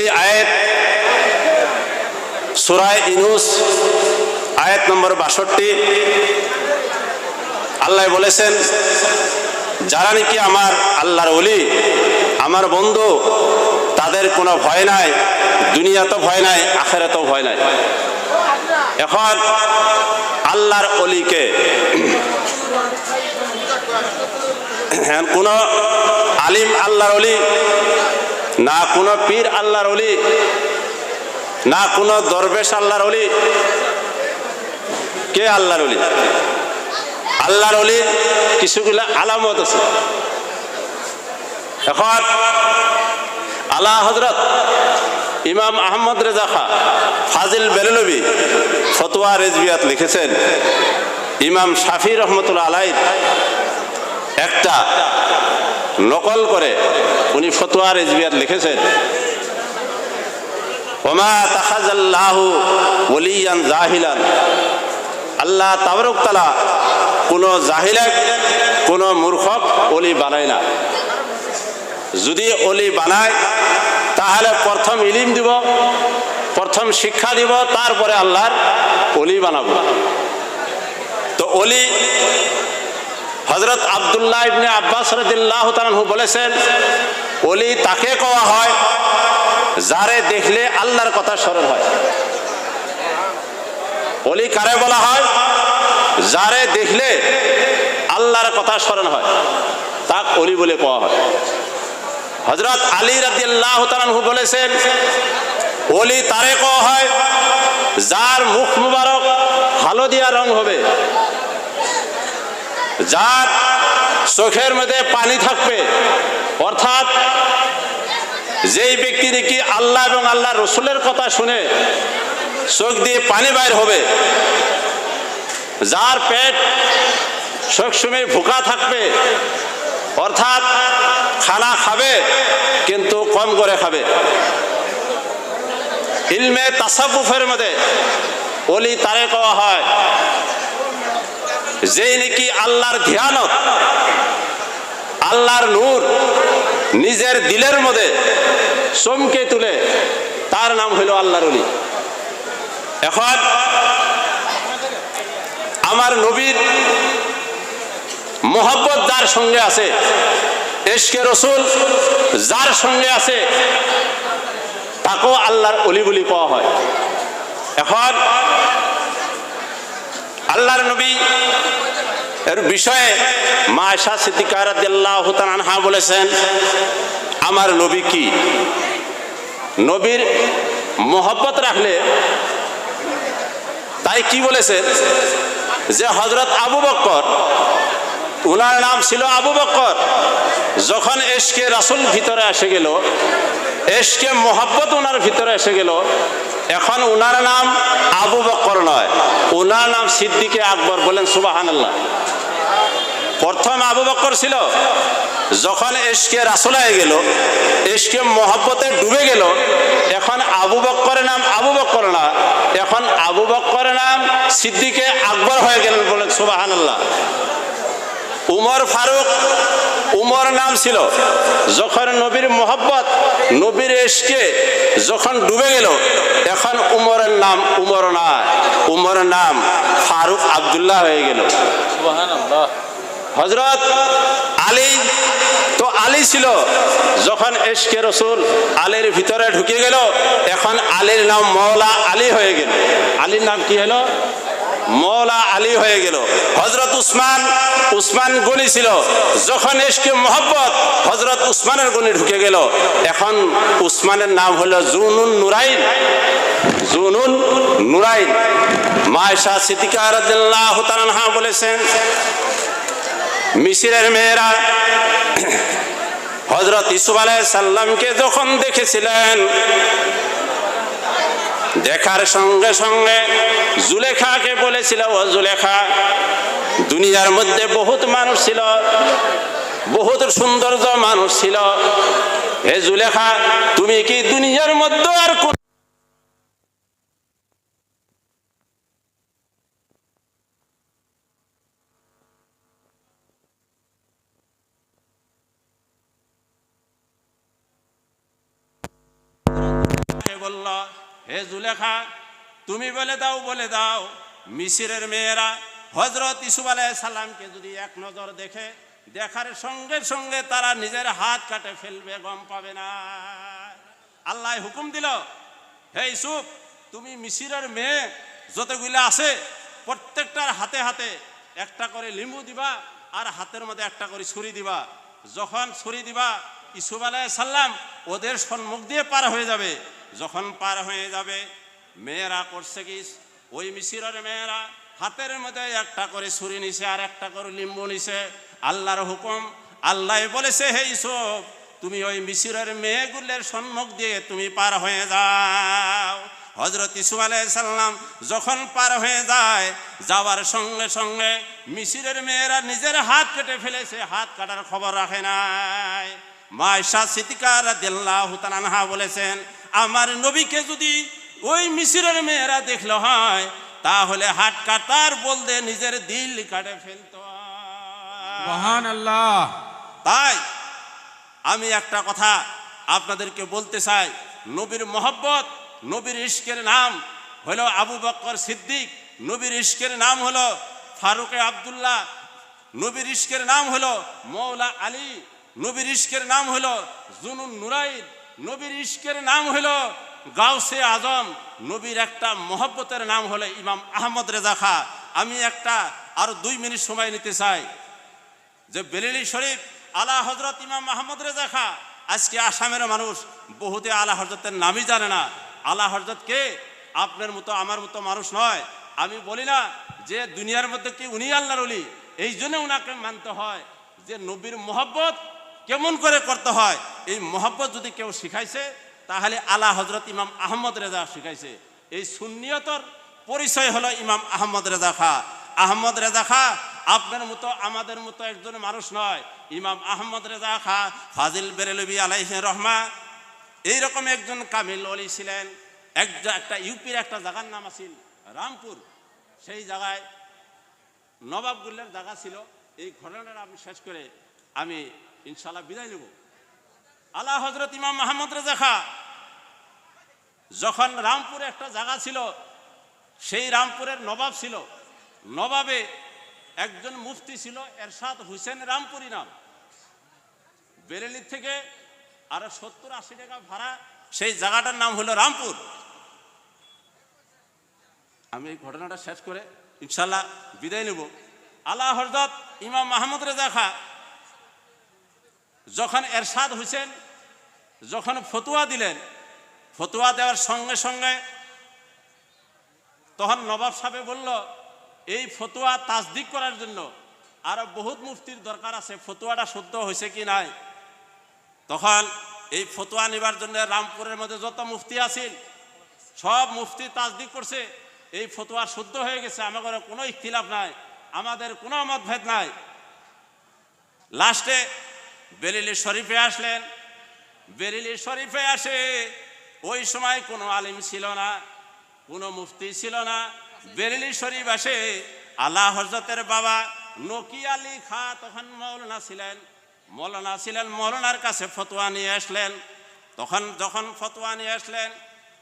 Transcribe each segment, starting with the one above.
এই আয়াত সুরায় ইনুস আয়াত নম্বর বাষট্টি। আল্লাহ বলেছেন যারা নাকি আমার আল্লাহর অলি আমার বন্ধু তাদের কোনো ভয় নাই দুনিয়াতেও ভয় নাই আখেরাতেও ভয় নাই। এখন আল্লাহর অলিকে হ্যাঁ, কোন আলিম আল্লাহর অলি না কোনো পীর আল্লাহর অলি না কোনো দরবেশ আল্লাহর অলি কে আল্লাহর অলি আল্লাহর অলির কিছুগুলো আলামত আছে। এখন আল্লাহ হজরত ইমাম আহমদ রেজা খা, ফাজিল বেরলবি ফতোয়া রেজবিয়াত লিখেছেন, ইমাম শাফি রহমতুল্লা আলাই একটা নকল করে। উনি ফতোয়া রেজবিয়াত লিখেছেন। জাহিলান। আল্লাহ তাবরক তালা কোনো জাহিলাক, কোনো অলি বানায় না। যদি অলি বানায় ইলিম দিব, প্রথম শিক্ষা দিব, তারপরে আল্লাহর অলি বানাবো। তো অলি হজরত আবদুল্লাহ ইবনে আব্বাস রদিল্লাহ তালু বলেছেন অলি তাকে কওয়া হয় যারে দেখলে আল্লাহর কথা স্মরণ হয়। অলি কারে বলা হয়? যারে দেখলে আল্লাহর কথা স্মরণ হয়। তাক অলি বলে কোয়া হয়। হজরত আলী রাদিয়াল্লাহ তালানহু বলেছেন অলি তারে কোয়া হয়? যার মুখ মুবারক হালদিয়া রং হবে। যার চোখের মধ্যে পানি থাকবে, অর্থাৎ যেই ব্যক্তি নাকি আল্লাহ এবং আল্লাহ রসুলের কথা শুনে চোখ দিয়ে পানি বাইর হবে, যার পেট সবসময় ভুকা থাকবে, অর্থাৎ খানা খাবে কিন্তু কম করে খাবে। ইলমে তাসাবুফের মধ্যে অলি তারে কওয়া হয় যেই নাকি আল্লাহর ধ্যানত আল্লাহর নূর নিজের দিলের মধ্যে চমকে তুলে, তার নাম হইল আল্লাহর অলি এখন আমার নবীর মোহব্বত যার সঙ্গে আছে, এশকে রসুল যার সঙ্গে আছে, তাকেও আল্লাহর অলি বলি পাওয়া হয়। এখন আল্লাহর নবী এর বিষয়ে মা আয়সা সিদ্দিকার আনহা বলেছেন, আমার নবী কি? নবীর মোহব্বত রাখলে তাই কি বলেছেন যে হজরত আবু বক্কর উনার নাম ছিল আবু বক্কর যখন এসকে রাসুল ভিতরে এসে গেল এসকে মোহাব্বত ওনার ভিতরে এসে গেল, এখন উনার নাম আবু বক্কর নয়। উনার নাম সিদ্দিকে আকবর বলেন সুবাহান আল্লাহ প্রথম আবু বক্কর ছিল। যখন এসকে রাসুল হয়ে গেল এসকে মহব্বতে ডুবে গেল, এখন আবু বক্করের নাম আবু বক্কর না, এখন আবু বক্করের নাম সিদ্দিকে আকবর হয়ে গেলেন বলেন, সুবাহানুল্লাহ। উমর ফারুক, উমর নাম ছিল। যখন নবীর মোহব্বত, নবীর এসকে যখন ডুবে গেল, এখন উমরের নাম উমর না উমর নাম ফারুক আবদুল্লাহ হয়ে গেল। হজরত আলী, তো আলী ছিল যখন এসকে রসুল আলীর ভিতরে ঢুকে গেল, এখন আলীর নাম মৌলা আলী হয়ে গেল। আলীর নাম কি হলো? মৌলা আলী হয়ে গেল। হজরত উসমান উসমান গনি ছিল। যখন এসকে মোহব্বত, হজরত উসমানের গনি ঢুকে গেল। এখন উসমানের নাম হলো জুনুন নুরাইন। জুনুন নুরাইন। মায়শা সিদ্দিকা বলেছেন মিশরের মেয়েরা হজরত ইসুফ সাল্লামকে যখন দেখেছিলেন, দেখার সঙ্গে সঙ্গে জুলেখাকে বলেছিল, ও জুলেখা, দুনিয়ার মধ্যে বহুত মানুষ ছিল, বহুত সৌন্দর্য মানুষ ছিল। হে জুলেখা, তুমি কি দুনিয়ার মধ্যে আর কোন হে জুলেখা, তুমি বলে দাও বলে দাও, মিসিরের মেয়েরা হজরত ইসুফ আলাই সালামকে যদি এক নজর দেখে, দেখার সঙ্গে সঙ্গে তারা নিজের হাত কাটে, ফেলবে, গম পাবে না। আল্লাহ হুকুম দিল, হে ইসুফ, তুমি মিসিরের মেয়ে যতগুলো আছে, প্রত্যেকটার হাতে হাতে একটা করে লিম্বু দিবা আর হাতের মধ্যে একটা করে ছুরি দিবা। যখন ছুরি দিবা, ইসুফ আলাই সাল্লাম ওদের সম্মুখ দিয়ে পার হয়ে যাবে। যখন পার হয়ে যাবে, মেয়েরা করছে কি? ওই মিশিরের মেয়েরা হাতের মধ্যে একটা করে ছুরি নিছে, আর একটা করে লিম্বু নিছে। আল্লাহর হুকুম, আল্লাহ বলেছে হে ইসুফ তুমি ওই মিশিরের মেয়েগুলের সম্মুখ দিয়ে তুমি পার হয়ে যাও। হজরত ইসু সাল্লাম যখন পার হয়ে যায়, যাওয়ার সঙ্গে সঙ্গে মিশিরের মেয়েরা নিজের হাত কেটে ফেলেছে, হাত কাটার খবর রাখে নাই। মায়শা সিতিকার দিল্লাহ বলেছেন আমার নবীকে যদি ওই মিশিরের মেয়েরা দেখল হয় তাহলে হাট কাটার বলতে নিজের দিল কাটে ফেলতো। আল্লাহ তাই আমি একটা কথা আপনাদেরকে বলতে চাই। নবীর মোহব্বত নবীর ইশকের নাম হলো আবু বক্কর সিদ্দিক নবীর ইশকের নাম হলো ফারুকে আবদুল্লাহ নবীর ইশকের নাম হলো মৌলা আলী নবীর ইশকের নাম হলো জুনুন নুরাইদ নবীর ইশকের নাম হলো গাউসে আজম। নবীর একটা মহব্বতের নাম হলো ইমাম আহমদ রেজা খা। আমি একটা আরও দুই মিনিট সময় নিতে চাই। যে বেরেলি শরীফ, আলা হজরত ইমাম মাহমুদ রেজা খা। আজকে আসামের মানুষ বহুতে আলা হজরতের নামই জানে না। আলা হজরত কে? আপনার মতো, আমার মতো মানুষ নয়। আমি বলি না যে দুনিয়ার মধ্যে কি উনি আল্লাহর অলি এই জন্য উনাকে মানতে হয় যে নবীর মোহব্বত কেমন করে করতে হয়? এই মোহব্বত যদি কেউ শিখাইছে, তাহলে আলা হজরত ইমাম আহমদ রেজা শিখাইছে। এই সুন্নিয়তর পরিচয় হলো ইমাম আহমদ রেজা খা। আহমদ রেজা খা আপনার মতো, আমাদের মতো একজন মানুষ নয়। ইমাম আহমদ রেজা খা, ফাজিল বেরেলবি আলাইহ রহমা, এইরকম একজন কামিল অলি ছিলেন। এক একটা ইউপির একটা জায়গার নাম আছিল রামপুর। সেই জায়গায় নবাবগুল্লের জায়গা ছিল। এই ঘটনাটা আমি শেষ করে আমি ইনশাল্লাহ বিদায় নেব। আল্লাহ হজরত ইমাম মাহমুদ রেজা খা যখন রামপুরে একটা জায়গা ছিল, সেই রামপুরের নবাব ছিল। নবাবে একজন মুফতি ছিল, এরশাদ হুসেন রামপুরি নাম। বেরেলি থেকে আরও সত্তর আশি টাকা ভাড়া, সেই জায়গাটার নাম হলো রামপুর। আমি এই ঘটনাটা শেষ করে ইনশাল্লাহ বিদায় নেব। আল্লাহ হরদত ইমাম মাহমুদ রেজা খা যখন এরশাদ হুসেন যখন ফতুয়া দিলেন, ফতুয়া দেওয়ার সঙ্গে সঙ্গে তখন নবাব সাহেব বলল, এই ফতুয়া তাসদিক করার জন্য আরও বহুত মুফতির দরকার আছে, ফতুয়াটা শুদ্ধ হয়েছে কি নাই? তখন এই ফতুয়া নেবার জন্য রামপুরের মধ্যে যত মুফতি আছিল সব মুফতি তাসদিক করছে, এই ফতুয়া শুদ্ধ হয়ে গেছে, আমাদের কোনো ইখতিলাফ নাই, আমাদের কোনো মতভেদ নাই। লাস্টে বেরিলি শরীফে আসলেন। বেরিলি শরীফে আসে। ওই সময় কোনো আলিম ছিল না, কোনো মুফতি ছিল না। বেরিলি শরীফ আসে। আল্লাহ হজরতের বাবা নকি আলী খা তখন মৌলানা ছিলেন। মৌলানা ছিলেন মৌলানার কাছে ফতোয়া নিয়ে আসলেন। তখন যখন ফতোয়া নিয়ে আসলেন,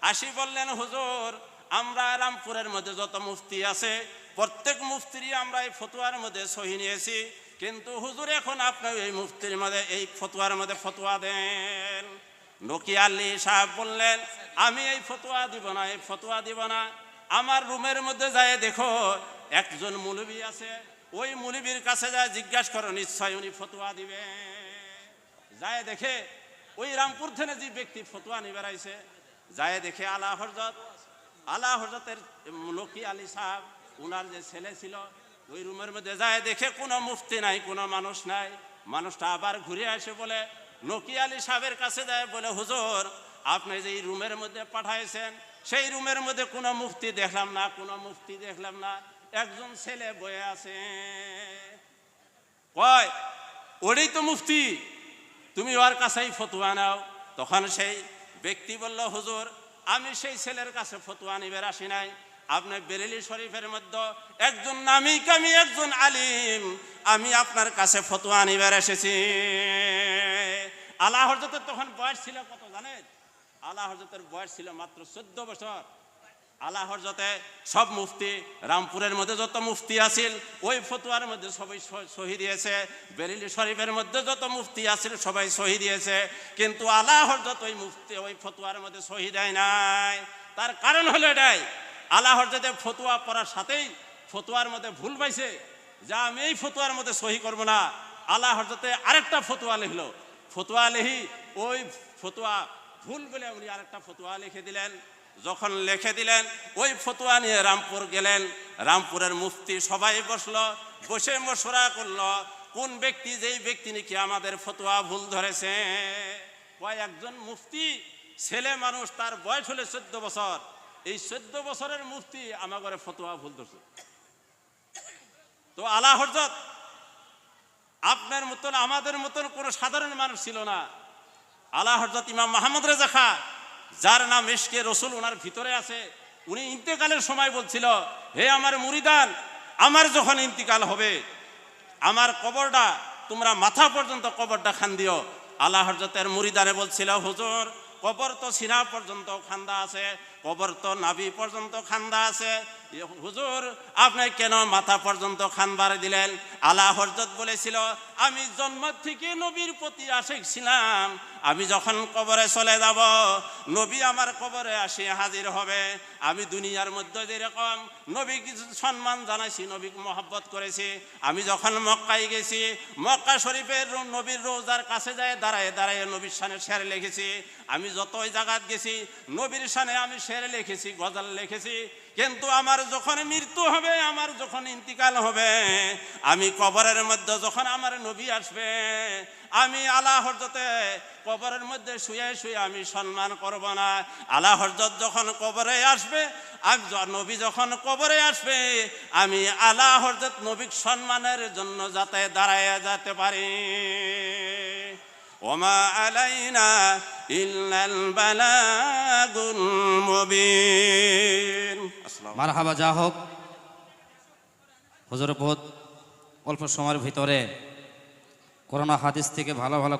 আসি বললেন, হুজুর, আমরা রামপুরের মধ্যে যত মুফতি আছে, প্রত্যেক মুফতিরই আমরা এই ফতোয়ার মধ্যে সহি নিয়েছি। কিন্তু হুজুর, এখন আপনার এই মুফতির মধ্যে এই ফতোয়ার মধ্যে ফতোয়া দেন। নকি আলী সাহেব বললেন, আমি এই ফতোয়া দিব না, এই ফতোয়া দিব না। আমার রুমের মধ্যে যায়, দেখো, একজন মুলবি আছে। ওই মুলবির কাছে যায়, জিজ্ঞাসা করো, নিশ্চয় উনি ফতোয়া দিবে যায় দেখে, ওই রামপুর থেকে যে ব্যক্তি ফতোয়া নিবে আইছে যায় দেখে আলা হরজত আলা হরজতের নকি আলী সাহেব, উনার যে ছেলে ছিল ওই রুমের মধ্যে যায় দেখে কোনো মুফতি নাই, কোনো মানুষ নাই। মানুষটা আবার ঘুরে আসে বলে নকি আলী সাহেবের কাছে যায় বলে, হুজুর, আপনি যে রুমের মধ্যে পাঠাইছেন, সেই রুমের মধ্যে কোনো মুফতি দেখলাম না, কোনো মুফতি দেখলাম না। একজন ছেলে বয়ে আছে। কয় ওটাই তো মুফতি, তুমি ওর কাছেই ফতুয়া নাও। তখন সেই ব্যক্তি বলল, হুজুর, আমি সেই ছেলের কাছে ফতুয়া নিবে আসি নাই। আপনি বেরেলি শরীফের মধ্যে, একজন নামি কামি একজন আলিম, আমি আপনার কাছে ফতুয়া নিবের এসেছি। আল্লাহ হরজতের তখন বয়স ছিল কত জানেন? আলা হজরতের বয়স ছিল মাত্র চোদ্দ বছর। আলা হজরতে সব মুফতি, রামপুরের মধ্যে যত মুফতি আছিল, ওই ফতুয়ার মধ্যে সবাই সহি দিয়েছে বেরিলি শরীফের মধ্যে যত মুফতি আছিল, সবাই সহি দিয়েছে কিন্তু আলা হজরত ওই মুফতি, ওই ফতুয়ার মধ্যে সহি দেয় নাই। তার কারণ হলো এটাই আলা হজরতে ফতুয়া পড়ার সাথেই ফতুয়ার মধ্যে ভুল পাইছে, যা আমি এই ফতুয়ার মধ্যে সহি করব না। আলা হজরতে আরেকটা ফতুয়া লিখলো। ফতুয়া লিখি, ওই ফতুয়া ভুল বলে উনি আরেকটা ফতুয়া লিখে দিলেন। যখন লিখে দিলেন, ওই ফতুয়া নিয়ে রামপুর গেলেন। রামপুরের মুফতি সবাই বসল, বসে মশরা করল, কোন ব্যক্তি যেই ব্যক্তি নাকি আমাদের ফতুয়া ভুল ধরেছে? ওই একজন মুফতি, ছেলে মানুষ, তার বয়স হলে চোদ্দ বছর। এই চোদ্দ বছরের মুফতি আমার ঘরে ফতুয়া ভুল ধরছে। তো আলা হরজত আপনার মতন, আমাদের মতন কোনো সাধারণ মানুষ ছিল না। আলা হরজত ইমাম মাহমুদ রেজা খা, যার নাম ইশকে রসুল ওনার ভিতরে আছে, উনি ইন্তেকালের সময় বলছিল, হে আমার মুরিদান, আমার যখন ইন্তিকাল হবে, আমার কবরটা, তোমরা মাথা পর্যন্ত কবরটা খান দিও। আল্লাহ হরজতের মুরিদানে বলছিল, হুজুর, কবর তো সিনা পর্যন্ত খান্দা আছে কবর তো নাভি পর্যন্ত খান্দা আছে। হুজুর, আপনি কেন মাথা পর্যন্ত খানবার দিলেন? আল্লাহ হরজত বলেছিল, আমি জন্ম থেকে নবীর প্রতি আশেক ছিলাম। আমি যখন কবরে চলে যাব, নবী আমার কবরে আসে হাজির হবে। আমি দুনিয়ার মধ্যে যেরকম নবী কিছু সম্মান জানাইছি, নবীকে মহব্বত করেছি। আমি যখন মক্কায় গেছি, মক্কা শরীফের নবীর রোজার কাছে যায়, দাঁড়ায় দাঁড়ায় নবীর সানে শের লিখেছি। আমি যতই জায়গাত গেছি, নবীর সানে আমি শের লিখেছি, গজাল লিখেছি, কিন্তু আমার যখন মৃত্যু হবে, আমার যখন ইন্তিকাল হবে, আমি কবরের মধ্যে যখন আমার নবী আসবে, আমি আলা হরজতে কবরের মধ্যে শুয়ে শুয়ে আমি সম্মান করব না। আলা হরজত যখন কবরে আসবে আর নবী যখন কবরে আসবে, আমি আলা হরজত নবীর সম্মানের জন্য যাতে দাঁড়ায় যেতে পারি। ওমা আলাইনা ইল্লাল বালাগুল মুবিন। আসসালামু মার হাবা যা হোক। হজর বহুত অল্প সময়ের ভিতরে করোনা হাদিস থেকে ভালো ভালো